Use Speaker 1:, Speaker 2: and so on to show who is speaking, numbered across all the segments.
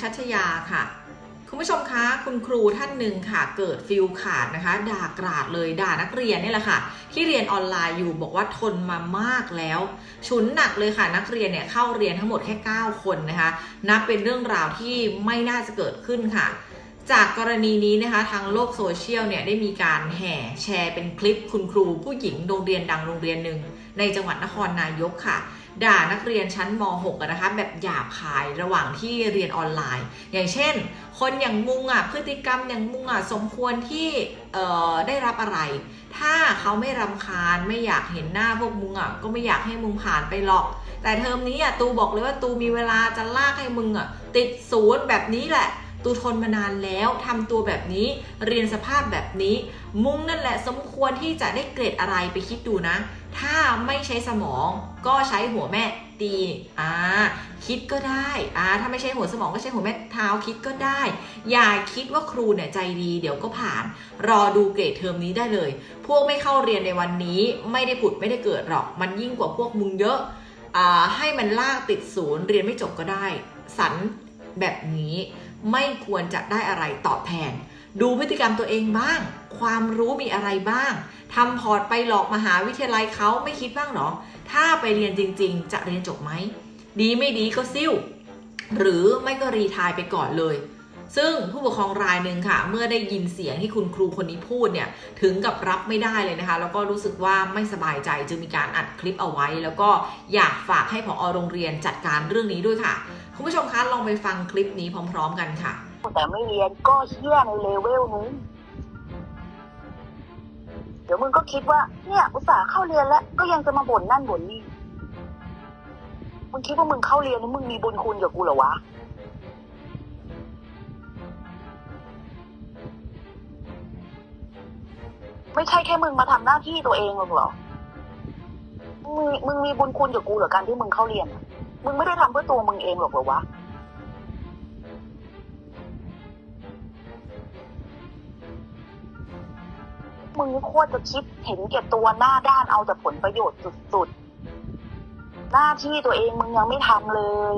Speaker 1: ชัชยาค่ะ คุณผู้ชมคะคุณครูท่านหนึ่งค่ะ เกิดฟิลขาดนะคะ ด่ากราดเลยด่านักเรียนนี่แหละค่ะ ที่เรียนออนไลน์อยู่บอกว่าทนมามากแล้วฉุนหนักเลยค่ะ นักเรียนเนี่ยเข้าเรียนทั้งหมดแค่ 9 คนนะคะ นับเป็นเรื่องราวที่ไม่น่าจะเกิดขึ้นค่ะจากกรณีนี้นะคะทางโลกโซเชียลเนี่ยได้มีการแห่แชร์เป็นคลิปคุณครูผู้หญิงโรงเรียนดังโรงเรียนหนึ่งในจังหวัดนครนายกค่ะ ด่านักเรียนชั้นม .6 นะคะแบบหยาบคายระหว่างที่เรียนออนไลน์ อย่างเช่น คนอย่างมุงอะพฤติกรรมอย่างมุงอะสมควรที่เอ่อได้รับอะไร ถ้าเขาไม่รำคาญไม่อยากเห็นหน้าพวกมุงอะก็ไม่อยากให้มุงผ่านไปหรอก แต่เทอมนี้อะตูบอกเลยว่าตูมีเวลาจะลากให้มึงอะติดศูนย์แบบนี้แหละ ตูทนมานานแล้วทำตัวแบบนี้เรียนสภาพแบบนี้ มุ้งนั่นแหละสมควรที่จะได้เกรดอะไรไปคิดดูนะ ถ้าไม่ใช้สมองก็ใช้หัวแม่ตีอ่าคิดก็ได้อ่าถ้าไม่ใช่หัวสมองก็ใช้หัวแม่เท้าคิดก็ได้ อย่าคิดว่าครูเนี่ยใจดีเดี๋ยวก็ผ่าน รอดูเกรดเทอมนี้ได้เลย พวกไม่เข้าเรียนในวันนี้ ไม่ได้ผุดไม่ได้เกิดหรอก มันยิ่งกว่าพวกมึงเยอะอ่าให้มันลากติดศูนย์เรียนไม่จบก็ได้ สันแบบนี้ ไม่ควรจะได้อะไรตอบแทน ดูพฤติกรรมตัวเองบ้าง ความรู้มีอะไรบ้างทำพอร์ตไปหลอกมหาวิทยาลัยเขาไม่คิดบ้างหรอ ถ้าไปเรียนจริง ๆ จะเรียนจบไหม ดีไม่ดีก็ซิ่วหรือไม่ก็รีทายไปก่อนเลย ซึ่งผู้ปกครองรายหนึ่งค่ะ เมื่อได้ยินเสียงที่คุณครูคนนี้พูดเนี่ยถึงกับรับไม่ได้เลยนะคะ แล้วก็รู้สึกว่าไม่สบายใจจึงมีการอัดคลิปเอาไว้ แล้วก็อยากฝากให้ผอโรงเรียนจัดการเรื่องนี้ด้วยค่ะ คุณผู้ชมคะลองไปฟังคลิปนี้พร้อม ๆ กันค่ะ
Speaker 2: แต่ไม่เรียนก็เชี่ยในเลเวลนี้เดี๋ยวมึงก็คิดว่าเนี่ยอุตส่าห์เข้าเรียนแล้วก็ยังจะมาบ่นนั่นบ่นนี่มึงคิดว่ามึงเข้าเรียนแล้วมึงมีบุญคุณกับกูเหรอวะ ไม่ใช่แค่มึงมาทำหน้าที่ตัวเองหรอกหรอ มึงมึงมีบุญคุณกับกูเหรอการที่มึงเข้าเรียน มึงไม่ได้ทำเพื่อตัวมึงเองหรอกหรอวะ มึงโคตรจะคิดเห็นแก่ตัวหน้าด้านเอาแต่ผลประโยชน์สุดๆ หน้าที่ตัวเองมึงยังไม่ทำเลย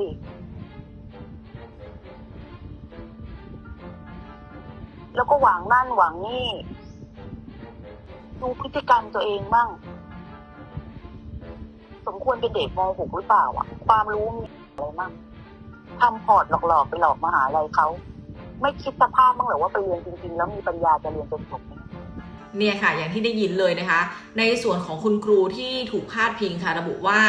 Speaker 2: แล้วก็หวังนั่นหวังนี่ ดูพฤติกรรมตัวเองบ้าง สมควรเป็นเด็กม .6 หรือเปล่าอะ ความรู้มีอะไรบ้างทำพอร์ตหลอกๆไปหลอกมหาลัยเขา ไม่คิดสภาพบ้างเหรอว่าไปเรียนจริงๆ แล้วมีปัญญาจะเรียนจนจบไหม
Speaker 1: เนี่ยค่ะ อย่างที่ได้ยินเลยนะคะ ในส่วนของคุณครูที่ถูกพาดพิงค่ะ ระบุว่า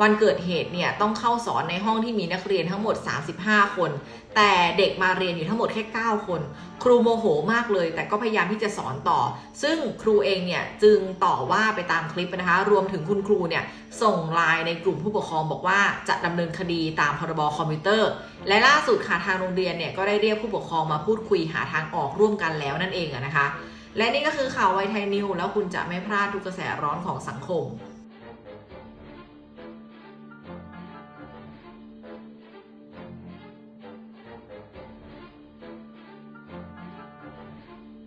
Speaker 1: วันเกิดเหตุเนี่ยต้องเข้าสอนในห้องที่มีนักเรียนทั้งหมด 35 คน แต่เด็กมาเรียนอยู่ทั้งหมดแค่ 9 คน ครูโมโหมากเลย แต่ก็พยายามที่จะสอนต่อ ซึ่งครูเองเนี่ยจึงต่อว่าไปตามคลิปนะคะ รวมถึงคุณครูเนี่ยส่งไลน์ในกลุ่มผู้ปกครองบอกว่าจะดำเนินคดีตามพรบคอมพิวเตอร์ และล่าสุดค่ะทางโรงเรียนเนี่ยก็ได้เรียกผู้ปกครองมาพูดคุยหาทางออกร่วมกันแล้วนั่นเองนะคะ และนี่ก็คือข่าวไวไทยนิว แล้วคุณจะไม่พลาดทุกกระแสร้อนของสังคม